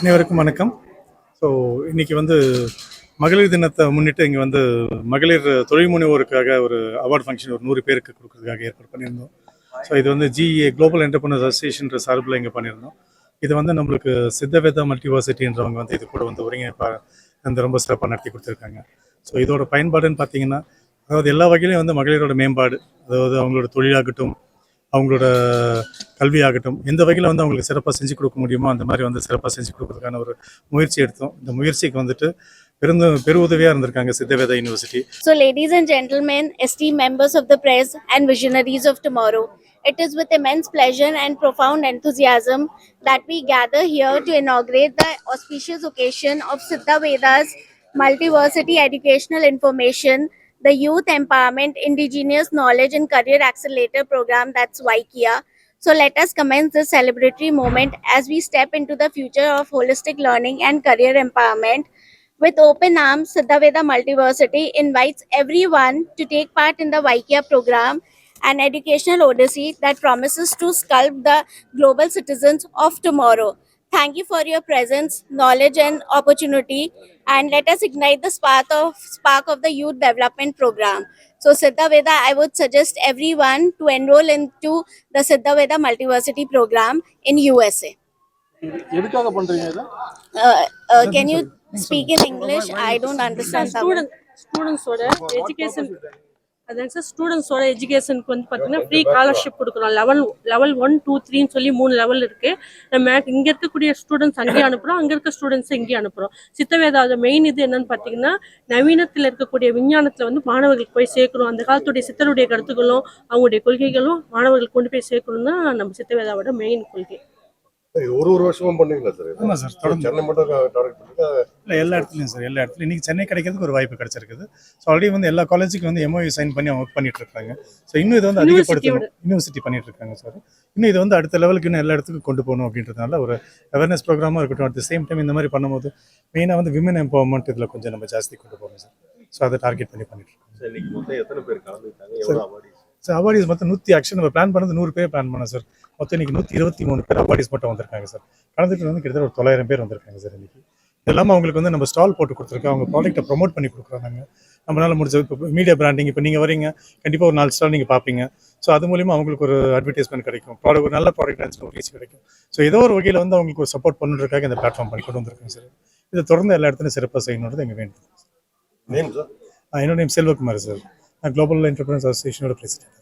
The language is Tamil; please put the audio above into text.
அனைவருக்கும் வணக்கம். ஸோ இன்றைக்கி வந்து மகளிர் தினத்தை முன்னிட்டு இங்கே வந்து மகளிர் தொழில் முனைவோருக்காக ஒரு அவார்டு ஃபங்க்ஷன் ஒரு நூறு பேருக்கு கொடுக்கறதுக்காக ஏற்பாடு பண்ணியிருந்தோம். ஸோ இது வந்து ஜிஏ குளோபல் என்டர்பிரினர் அசோசியேஷன்ற சார்பில் இங்கே பண்ணியிருந்தோம். இது வந்து நம்மளுக்கு சித்தவேதா மல்டிவர்சிட்டின்றவங்க வந்து இது கூட வந்து ஒருங்கிணைப்பாக வந்து ரொம்ப சிறப்பாக நடத்தி கொடுத்துருக்காங்க. ஸோ இதோட பயன்பாடுன்னு பார்த்தீங்கன்னா அதாவது எல்லா வகையிலையும் வந்து மகளிரோட மேம்பாடு அதாவது அவங்களோட தொழிலாகட்டும் அவங்களோட கல்வியாகட்டும் எந்த வகையில் வந்து அவங்களுக்கு சிறப்பாக செஞ்சு கொடுக்க முடியுமோ அந்த மாதிரி வந்து சிறப்பாக செஞ்சு கொடுக்கறதுக்கான ஒரு முயற்சி எடுத்தோம் இந்த முயற்சிக்கு வந்துட்டு பெருந்து பெருவுதவியாக இருந்திருக்காங்க Siddhaveda university so ladies and gentlemen esteemed members of the press and visionaries of tomorrow it is with immense pleasure and profound enthusiasm that we gather here to inaugurate the auspicious occasion of Siddha multiversity multiversity information the Youth Empowerment Indigenous Knowledge and Career Accelerator program that's WIKIA. So let us commence this celebratory moment as we step into the future of holistic learning and career empowerment. With open arms, Siddhaveda Multiversity invites everyone to take part in the Vaikya program, an educational odyssey that promises to sculpt the global citizens of tomorrow. Thank you for your presence, knowledge, and opportunity. And let us ignite the spark of, spark of the Youth Development Program. So, Siddha Veda, I would suggest everyone to enroll into the Siddha Veda Multiversity Program in USA. Uh, uh, can you speak in English? I don't understand. Students, students, education. அதான் சார் ஸ்டூடெண்ட்ஸோட எஜுகேஷனுக்கு வந்து பார்த்தீங்கன்னா ஃப்ரீ ஸ்காலர்ஷிப் கொடுக்குறோம் லெவல் லெவல் ஒன் டூ த்ரீன்னு சொல்லி மூணு லெவல் இருக்கு. நம்ம இங்கே இருக்கக்கூடிய ஸ்டூடெண்ட்ஸ் அங்கேயே அனுப்புகிறோம் அங்கே இருக்க ஸ்டூடெண்ட்ஸ் இங்கேயே அனுப்புகிறோம் சித்தவேதாவோட மெயின் இது என்னன்னு பார்த்தீங்கன்னா நவீனத்தில் இருக்கக்கூடிய விஞ்ஞானத்தில் வந்து மாணவர்களுக்கு போய் சேர்க்கணும். அந்த காலத்துடைய சித்தருடைய கருத்துக்களும் அவங்களுடைய கொள்கைகளும் மாணவர்களுக்கு கொண்டு போய் சேர்க்கணும் தான் நம்ம சித்தவேதாவோட மெயின் கொள்கை. ஒரு ஒரு வருஷமும் பண்ணீங்களா சார்? ஆமாம் சார் தொடர்ந்து. சென்னை மட்டும் டார்கெட் பண்ணிட்டு இல்லை எல்லா இடத்துலையும் சார் எல்லா இடத்துலையும். இன்னைக்கு சென்னை கிடைக்கிறதுக்கு ஒரு வாய்ப்பு கிடைச்சிருக்குது. ஸோ ஆல்ரெடி வந்து எல்லா காலேஜுக்கு வந்து எம்ஓயு சைன் பண்ணி அவங்க ஒர்க் பண்ணிட்டு இருக்காங்க. ஸோ இன்னும் இது வந்து அதிகப்படுத்தணும். யூனிவர்சிட்டி பண்ணிட்டு இருக்காங்க சார் இன்னும் இது வந்து அடுத்த லெவலுக்கு இன்னும் எல்லா இடத்துக்கும் கொண்டு போகணும் அப்படின்றதுனால ஒரு அவேர்னஸ் ப்ரோக்ராமாக இருக்கட்டும் அட் த சேம் டைம் இந்த மாதிரி பண்ணும்போது மெயினாக வந்து விமன் எம்பவர்மெண்ட் இதில் கொஞ்சம் நம்ம ஜாஸ்தி கொண்டு போகணும் சார் ஸோ அதை டார்கெட் பண்ணி பண்ணிட்டு இருக்கோம். சார், மொத்தம் எத்தனை பேர் கலந்துட்டாங்க சார் அவார்டிஸ் மொத்தம் நூற்றி ஆக்சுவல் நம்ம பிளான் பண்ணது நூறு பேர் பிளான் பண்ணோம் சார் மொத்தம் இன்னைக்கு நூற்றி இருபத்தி மூணு பேர் அவார்டிஸ் மட்டும் வந்திருக்காங்க சார் கலந்துட்டு வந்து கிட்டத்தட்ட ஒரு தொள்ளாயிரம் பேர் வந்திருக்காங்க சார் இன்னைக்கு. இல்லாமல் அவங்களுக்கு வந்து நம்ம ஸ்டால் போட்டு கொடுத்துருக்கோம். அவங்க ப்ராடக்ட்டை ப்ரோமோட் பண்ணி கொடுக்குறோம் நாங்கள் நம்மளால முடிஞ்ச இப்போ மீடியா பிராண்டிங் இப்போ நீங்கள் வரீங்க கண்டிப்பாக ஒரு நாலு ஸ்டால் நீங்கள் பார்ப்பீங்க. ஸோ அது மூலிமா அவங்களுக்கு ஒரு அட்வர்டைஸ்மெண்ட் கிடைக்கும். ப்ராடக்ட் ஒரு நல்ல ப்ராடக்ட் ஒரு ரீச் கிடைக்கும். ஸோ ஏதோ ஒரு வகையில் வந்து அவங்களுக்கு ஒரு சப்போர்ட் பண்ணுறதுக்காக இந்த பிளாட்ஃபார்ம் பண்ணி கொண்டு வந்திருக்கோம் சார் இதை தொடர்ந்து எல்லா இடத்துலையும் சிறப்பாக செய்யணுன்றது எங்கள் வேண்டும் சார் என்னோட name Selvakumar sir A Global Enterprise Association President.